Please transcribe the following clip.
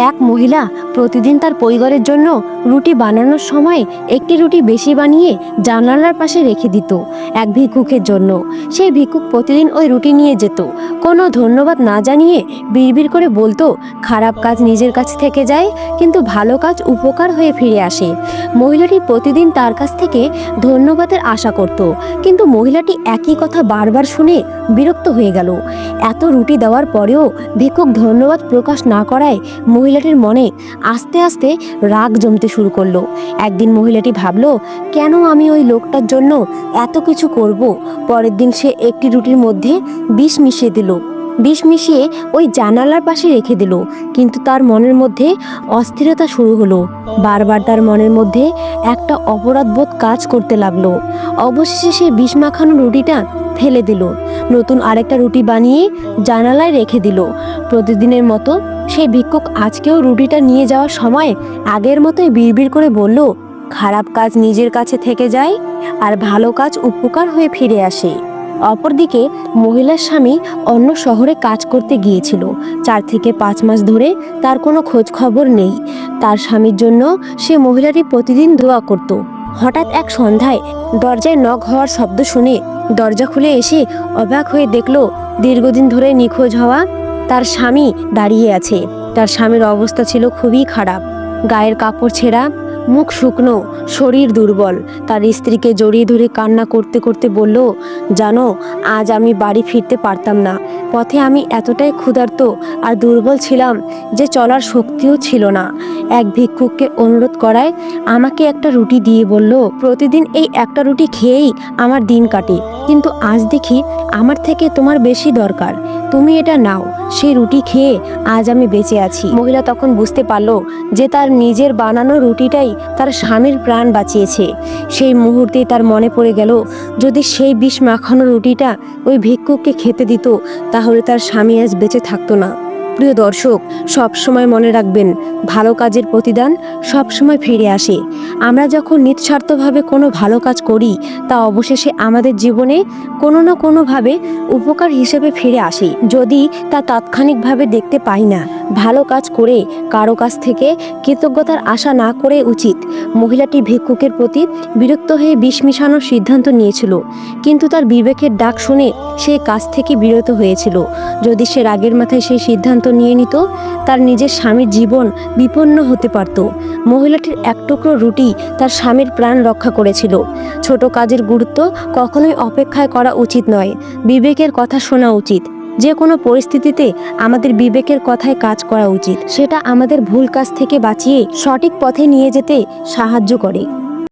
এক মহিলা প্রতিদিন তার পরিবারের জন্য রুটি বানানোর সময় একটি রুটি বেশি বানিয়ে জানালার পাশে রেখে দিত এক ভিক্ষুকের জন্য। সেই ভিক্ষুক প্রতিদিন ওই রুটি নিয়ে যেত। কোনো ধন্যবাদ না জানিয়ে বিড়বিড় করে বলতো, খারাপ কাজ নিজের কাছে থেকে যায়, কিন্তু ভালো কাজ উপকার হয়ে ফিরে আসে। মহিলাটি প্রতিদিন তার কাছ থেকে ধন্যবাদের আশা করত, কিন্তু মহিলাটি একই কথা বারবার শুনে বিরক্ত হয়ে গেল। এত রুটি দেওয়ার পরেও ভিক্ষুক ধন্যবাদ প্রকাশ না করায় মহিলাটির মনে আস্তে আস্তে রাগ জমতে শুরু করল। একদিন মহিলাটি ভাবলো, কেন আমি ওই লোকটার জন্য এত কিছু করব? পরের দিন সে একটি রুটির মধ্যে বিষ মিশিয়ে দিল। বিষ মিশিয়ে ওই জানালার পাশে রেখে দিল। কিন্তু তার মনের মধ্যে অস্থিরতা শুরু হলো। বারবার তার মনের মধ্যে একটা অপরাধবোধ কাজ করতে লাগল। অবশেষে সে বিষ মাখানো রুটিটা ফেলে দিল। নতুন আরেকটা রুটি বানিয়ে জানালায় রেখে দিল। প্রতিদিনের মতো সেই ভিক্ষুক আজকেও রুটিটা নিয়ে যাওয়ার সময় আগের মতোই বিড়বিড় করে বলল, খারাপ কাজ নিজের কাছে থেকে যায় আর ভালো কাজ উপকার হয়ে ফিরে আসে। অপরদিকে মহিলার স্বামী অন্য শহরে কাজ করতে গিয়েছিল। চার থেকে পাঁচ মাস ধরে তার কোনো খোঁজ খবর নেই। তার স্বামীর জন্য সে মহিলাটি প্রতিদিন দোয়া করত। হঠাৎ এক সন্ধ্যায় দরজায় নখ হওয়ার শব্দ শুনে দরজা খুলে এসে অবাক হয়ে দেখল, দীর্ঘদিন ধরে নিখোঁজ হওয়া তার স্বামী দাঁড়িয়ে আছে। তার স্বামীর অবস্থা ছিল খুবই খারাপ। গায়ের কাপড় ছেঁড়া, মুখ শুকনো, শরীর দুর্বল। তার স্ত্রীকে জড়িয়ে ধরে কান্না করতে করতে বলল, জানো, আজ আমি বাড়ি ফিরতে পারতাম না। পথে আমি এতটাই ক্ষুধার্ত আর দুর্বল ছিলাম যে চলার শক্তিও ছিল না। এক ভিক্ষুককে অনুরোধ করায় আমাকে একটা রুটি দিয়ে বলল, প্রতিদিন এই একটা রুটি খেয়েই আমার দিন কাটে। কিন্তু আজ দেখি আমার থেকে তোমার বেশি দরকার। তুমি এটা নাও। সেই রুটি খেয়ে আজ আমি বেঁচে আছি। মহিলা তখন বুঝতে পারল যে তার নিজের বানানো রুটিটাই তার স্বামীর প্রাণ বাঁচিয়েছে। সেই মুহূর্তে তার মনে পড়ে গেল, যদি সেই বিষ মাখানো রুটিটা ওই ভিক্ষুককে খেতে দিত, তাহলে তার স্বামী আজ বেঁচে থাকতো না। প্রিয় দর্শক সব সময় মনে রাখবেন, ভালো কাজের প্রতিদান সব সময় ফিরে আসে। আমরা যখন নিঃস্বার্থভাবে কোনো ভালো কাজ করি, তা অবশেষে আমাদের জীবনে কোনো না কোনোভাবে উপকার হিসেবে ফিরে আসে, যদি তা তাৎক্ষণিকভাবে দেখতে পাই না। ভালো কাজ করে কারও কাছ থেকে কৃতজ্ঞতার আশা না করে উচিত। মহিলাটি ভিক্ষুকের প্রতি বিরক্ত হয়ে বিষ মিশানোর সিদ্ধান্ত নিয়েছিল, কিন্তু তার বিবেকের ডাক শুনে সে কাজ থেকে বিরত হয়েছিল। যদি সে রাগের মাথায় সেই সিদ্ধান্ত নিয়ে নিত তার নিজের স্বামীর জীবন বিপন্ন হতে পারত। মহিলাটির এক টুকরো রুটি তার স্বামীর প্রাণ রক্ষা করেছিল। ছোট কাজের গুরুত্ব কখনোই অপেক্ষায় করা উচিত নয়। বিবেকের কথা শোনা উচিত। যে কোনো পরিস্থিতিতে আমাদের বিবেকের কথায় কাজ করা উচিত। সেটা আমাদের ভুল কাজ থেকে বাঁচিয়ে সঠিক পথে নিয়ে যেতে সাহায্য করে।